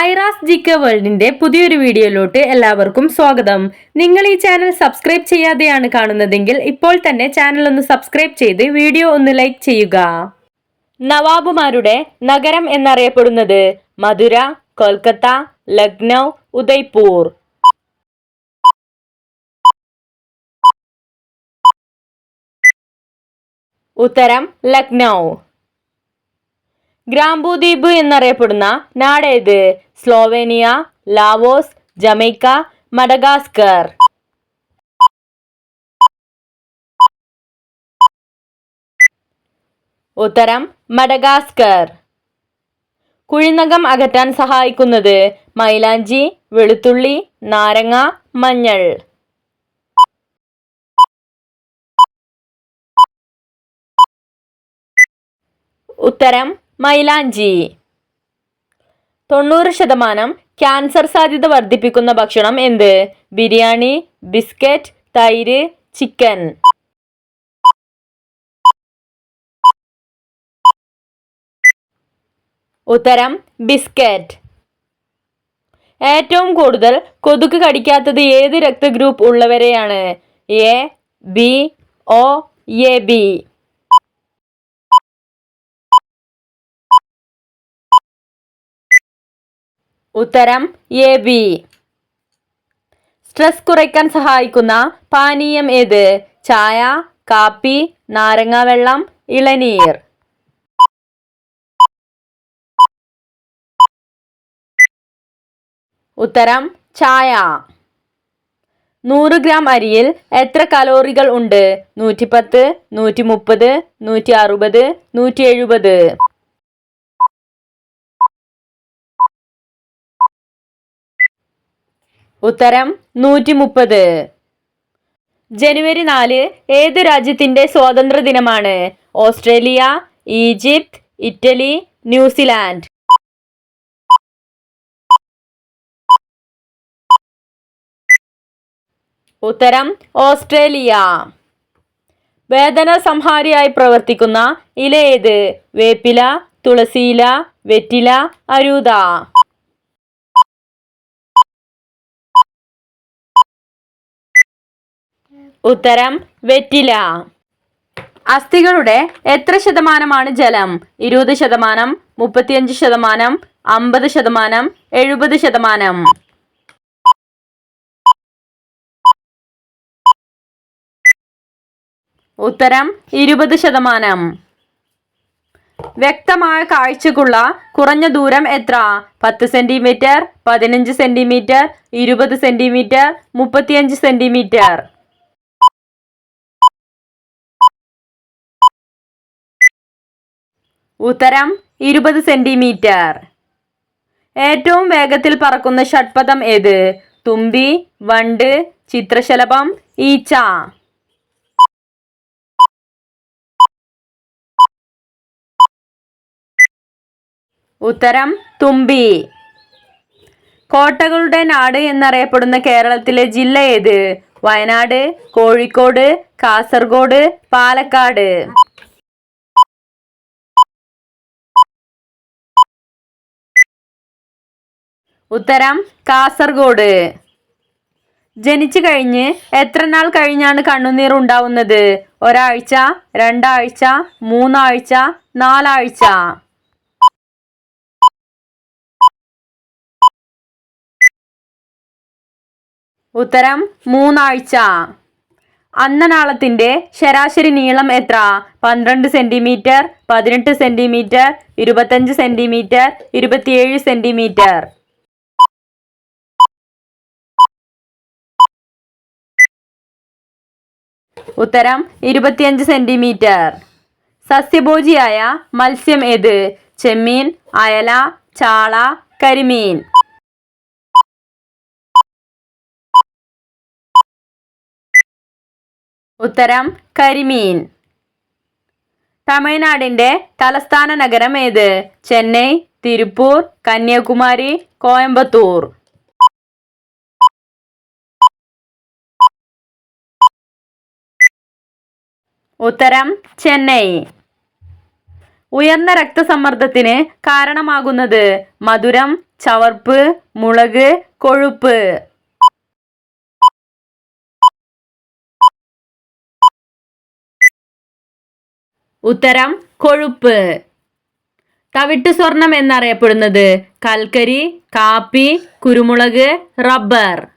ഐറാസ് ജിക്ക വേൾഡിന്റെ പുതിയൊരു വീഡിയോയിലോട്ട് എല്ലാവർക്കും സ്വാഗതം. നിങ്ങൾ ഈ ചാനൽ സബ്സ്ക്രൈബ് ചെയ്യാതെയാണ് കാണുന്നതെങ്കിൽ ഇപ്പോൾ തന്നെ ചാനൽ ഒന്ന് സബ്സ്ക്രൈബ് ചെയ്ത് വീഡിയോ ഒന്ന് ലൈക്ക് ചെയ്യുക. നവാബുമാരുടെ നഗരം എന്നറിയപ്പെടുന്നത് മധുര കൊൽക്കത്ത ലക്നൗ ഉദയ്പൂർ. ഉത്തരം ലക്നൗ. ഗ്രാംബൂദ്വീപ് എന്നറിയപ്പെടുന്ന നാടേത്? Slovenia Laos Jamaica Madagascar. ഉത്തരം മഡഗാസ്കർ. കുഴിനകം അകറ്റാൻ സഹായിക്കുന്നത് മൈലാഞ്ചി വെളുത്തുള്ളി നാരങ്ങ മഞ്ഞൾ. ഉത്തരം മൈലാഞ്ചി. തൊണ്ണൂറ് ശതമാനം ക്യാൻസർ സാധ്യത വർദ്ധിപ്പിക്കുന്ന ഭക്ഷണം എന്ത്? ബിരിയാണി ബിസ്ക്കറ്റ് തൈര് ചിക്കൻ. ഉത്തരം ബിസ്ക്കറ്റ്. ഏറ്റവും കൂടുതൽ കൊതുക് കടിക്കാത്തത് ഏത് രക്തഗ്രൂപ്പ് ഉള്ളവരെയാണ്? A B O A B. ഉത്തരം എ ബി. സ്ട്രെസ് കുറയ്ക്കാൻ സഹായിക്കുന്ന പാനീയം ഏത്? ചായ കാപ്പി നാരങ്ങ വെള്ളം ഇളനീർ. ഉത്തരം ചായ. നൂറ് ഗ്രാം അരിയിൽ എത്ര കലോറികൾ ഉണ്ട്? നൂറ്റിപ്പത്ത് നൂറ്റി മുപ്പത് നൂറ്റി അറുപത് നൂറ്റി എഴുപത് ഉത്തരം നൂറ്റി മുപ്പത് ജനുവരി നാല് ഏത് രാജ്യത്തിന്റെ സ്വാതന്ത്ര്യ ദിനമാണ് Australia Egypt Italy New Zealand. Zealand Australia. വേദന സംഹാരിയായി പ്രവർത്തിക്കുന്ന ഇല ഏത്? വേപ്പില തുളസിയില വെറ്റില അരൂത. ഉത്തരം വെറ്റില. അസ്ഥികളുടെ എത്ര ശതമാനമാണ് ജലം? ഇരുപത് ശതമാനം മുപ്പത്തിയഞ്ച് ശതമാനം അമ്പത് ശതമാനം എഴുപത് ശതമാനം. ഉത്തരം ഇരുപത് ശതമാനം. വ്യക്തമായ കാഴ്ചക്കുള്ള കുറഞ്ഞ ദൂരം എത്ര? പത്ത് സെന്റിമീറ്റർ പതിനഞ്ച് സെന്റിമീറ്റർ ഇരുപത് സെന്റിമീറ്റർ മുപ്പത്തിയഞ്ച് സെന്റിമീറ്റർ. ഉത്തരം ഇരുപത് സെന്റിമീറ്റർ. ഏറ്റവും വേഗത്തിൽ പറക്കുന്ന ഷഡ്പദം ഏത്? തുമ്പി വണ്ട് ചിത്രശലഭം ഈച്ച. ഉത്തരം തുമ്പി. കോട്ടകളുടെ നാട് എന്നറിയപ്പെടുന്ന കേരളത്തിലെ ജില്ല ഏത്? വയനാട് കോഴിക്കോട് കാസർഗോഡ് പാലക്കാട്. ഉത്തരം കാസർഗോഡ്. ജനിച്ചു കഴിഞ്ഞ് എത്ര നാൾ കഴിഞ്ഞാണ് കണ്ണുനീർ ഉണ്ടാവുന്നത്? ഒരാഴ്ച രണ്ടാഴ്ച മൂന്നാഴ്ച നാലാഴ്ച. ഉത്തരം മൂന്നാഴ്ച. അന്നനാളത്തിന്റെ ശരാശരി നീളം എത്ര? പന്ത്രണ്ട് സെന്റിമീറ്റർ പതിനെട്ട് സെന്റിമീറ്റർ ഇരുപത്തഞ്ച് സെന്റിമീറ്റർ ഇരുപത്തിയേഴ് സെന്റിമീറ്റർ. ഉത്തരം ഇരുപത്തിയഞ്ച് സെന്റിമീറ്റർ. സസ്യഭോജിയായ മത്സ്യം ഏത്? ചെമ്മീൻ അയല ചാള കരിമീൻ. ഉത്തരം കരിമീൻ. തമിഴ്നാടിന്റെ തലസ്ഥാന നഗരം ഏത്? ചെന്നൈ തിരുപ്പൂർ കന്യാകുമാരി കോയമ്പത്തൂർ. ഉത്തരം ചെന്നൈ. ഉയർന്ന രക്തസമ്മർദ്ദത്തിന് കാരണമാകുന്നത് മധുരം ചവർപ്പ് മുളക് കൊഴുപ്പ്. ഉത്തരം കൊഴുപ്പ്. തവിട്ട് സ്വർണം എന്നറിയപ്പെടുന്നത് കൽക്കരി കാപ്പി കുരുമുളക് റബ്ബർ.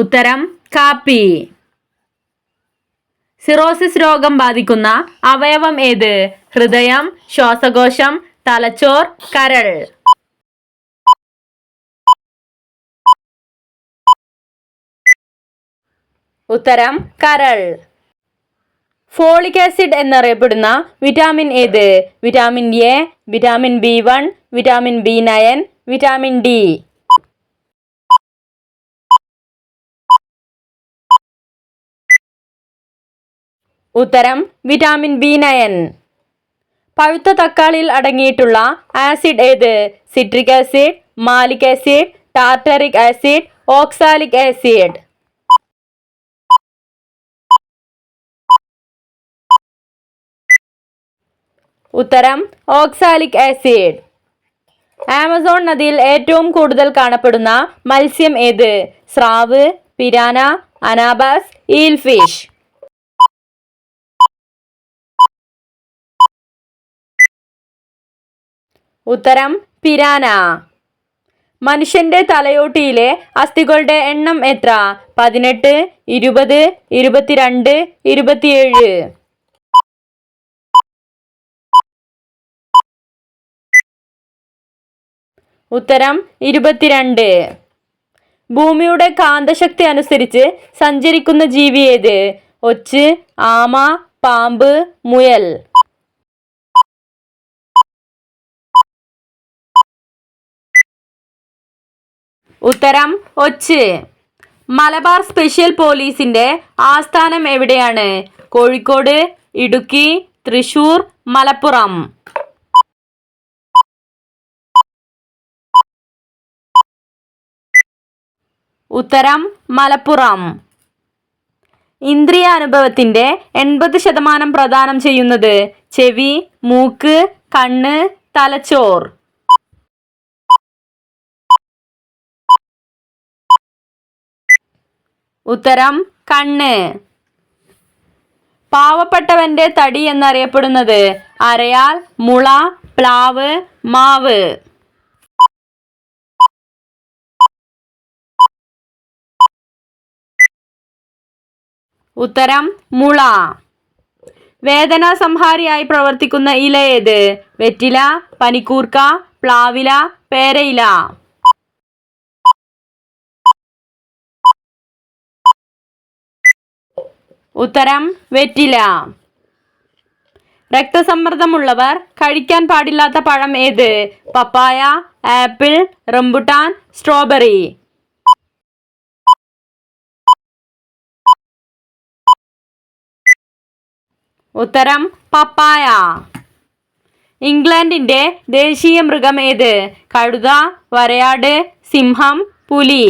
ഉത്തരം കാപ്പി. സിറോസിസ് രോഗം ബാധിക്കുന്ന അവയവം ഏത്? ഹൃദയം ശ്വാസകോശം തലച്ചോർ കരൾ. ഉത്തരം കരൾ. ഫോളിക് ആസിഡ് എന്നറിയപ്പെടുന്ന വിറ്റാമിൻ ഏത്? Vitamin A vitamin B one vitamin B nine vitamin D. ഉത്തരം വിറ്റാമിൻ ബി നയൻ. പഴുത്ത തക്കാളിയിൽ അടങ്ങിയിട്ടുള്ള ആസിഡ് ഏത്? Citric acid malic acid tartaric acid oxalic acid. ഉത്തരം ഓക്സാലിക് ആസിഡ്. ആമസോൺ നദിയിൽ ഏറ്റവും കൂടുതൽ കാണപ്പെടുന്ന മത്സ്യം ഏത്? സ്രാവ് പിരാന അനാബാസ് ഈൽ ഉത്തരം പിരാന. മനുഷ്യന്റെ തലയോട്ടിയിലെ അസ്ഥികളുടെ എണ്ണം എത്ര? പതിനെട്ട് ഇരുപത് ഇരുപത്തിരണ്ട് ഇരുപത്തിയേഴ്. ഉത്തരം ഇരുപത്തിരണ്ട്. ഭൂമിയുടെ കാന്തശക്തി അനുസരിച്ച് സഞ്ചരിക്കുന്ന ജീവി ഏത്? ഒച്ച് ആമ പാമ്പ് മുയൽ. ഉത്തരം ഒച്ച്. മലബാർ സ്പെഷ്യൽ പോലീസിന്റെ ആസ്ഥാനം എവിടെയാണ്? കോഴിക്കോട് ഇടുക്കി തൃശൂർ മലപ്പുറം. ഉത്തരം മലപ്പുറം. ഇന്ദ്രിയ അനുഭവത്തിന്റെ എൺപത് ശതമാനം പ്രദാനം ചെയ്യുന്നത് ചെവി മൂക്ക് കണ്ണ് തലച്ചോർ. ഉത്തരം കണ്ണ്. പാവപ്പെട്ടവന്റെ തടി എന്നറിയപ്പെടുന്നത് അരയാൽ മുള പ്ലാവ് മാവ്. ഉത്തരം മുള. വേദനാ സംഹാരിയായി പ്രവർത്തിക്കുന്ന ഇല ഏത്? വെറ്റില പനിക്കൂർക്ക പ്ലാവില പേരയില. ഉത്തരം വെറ്റില. രക്തസമ്മർദ്ദമുള്ളവർ കഴിക്കാൻ പാടില്ലാത്ത പഴം ഏത്? Papaya apple rambutan strawberry. ഉത്തരം പപ്പായ. ഇംഗ്ലണ്ടിന്റെ ദേശീയ മൃഗം ഏത്? കഴുത വരയാട് സിംഹം പുലി.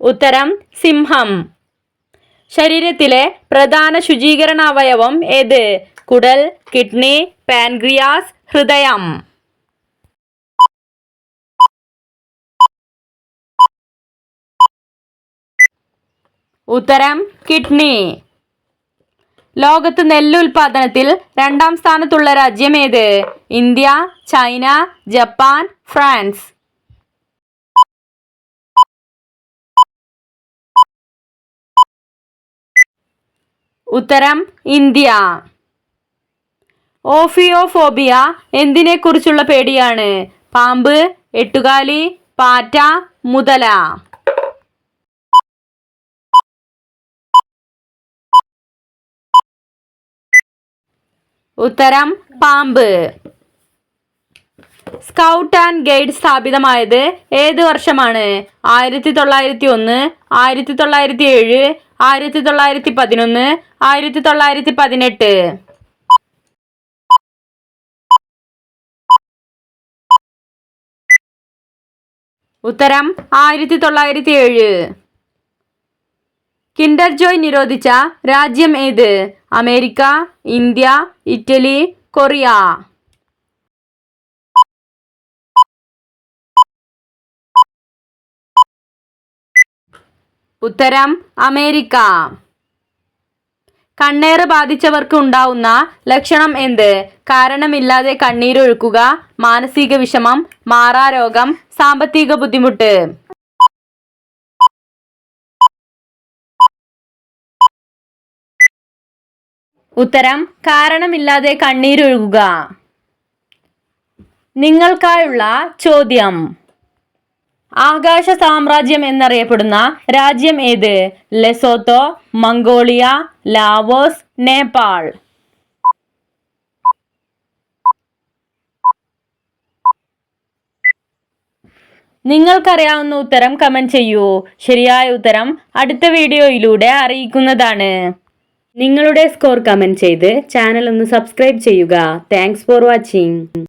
ഉത്തരം സിംഹം. ശരീരത്തിലെ പ്രധാന ശുചീകരണ അവയവം ഏത്? കുടൽ കിഡ്നി പാൻക്രിയാസ് ഹൃദയം. ഉത്തരം കിഡ്നി. ലോകത്ത് നെല്ല് ഉൽപാദനത്തിൽ രണ്ടാം സ്ഥാനത്തുള്ള രാജ്യം ഏത്? India China Japan France. ഉത്തരം ഇന്ത്യ. ഓഫിയോഫോബിയ എന്തിനെക്കുറിച്ചുള്ള പേടിയാണ്? പാമ്പ് എട്ടുകാലി പാറ്റ മുതല. ഉത്തരം പാമ്പ്. സ്കൗട്ട് ആൻഡ് ഗൈഡ് സ്ഥാപിതമായത് ഏത് വർഷമാണ്? ആയിരത്തി തൊള്ളായിരത്തി ഒന്ന് ആയിരത്തി തൊള്ളായിരത്തി ഏഴ് ആയിരത്തി തൊള്ളായിരത്തി പതിനൊന്ന് ആയിരത്തി തൊള്ളായിരത്തി പതിനെട്ട് ഉത്തരം ആയിരത്തി തൊള്ളായിരത്തി ഏഴ് കിൻഡർ ജോയ് നിരോധിച്ച രാജ്യം ഏത്? America India Italy Korea. ഉത്തരം അമേരിക്ക. കണ്ണേറ് ബാധിച്ചവർക്ക് ഉണ്ടാവുന്ന ലക്ഷണം എന്ത്? കാരണമില്ലാതെ കണ്ണീരൊഴുക്കുക മാനസിക വിഷമം മാറാരോഗം സാമ്പത്തിക ബുദ്ധിമുട്ട്. ഉത്തരം കാരണമില്ലാതെ കണ്ണീരൊഴുകുക. നിങ്ങൾക്കായുള്ള ചോദ്യം. ആകാശ സാമ്രാജ്യം എന്നറിയപ്പെടുന്ന രാജ്യം ഏത്? Lesotho Mongolia Laos Nepal. നിങ്ങൾക്കറിയാവുന്ന ഉത്തരം കമന്റ് ചെയ്യൂ. ശരിയായ ഉത്തരം അടുത്ത വീഡിയോയിലൂടെ അറിയിക്കുന്നതാണ്. നിങ്ങളുടെ സ്കോർ കമന്റ് ചെയ്ത് ചാനൽ ഒന്ന് സബ്സ്ക്രൈബ് ചെയ്യുക. Thanks for watching.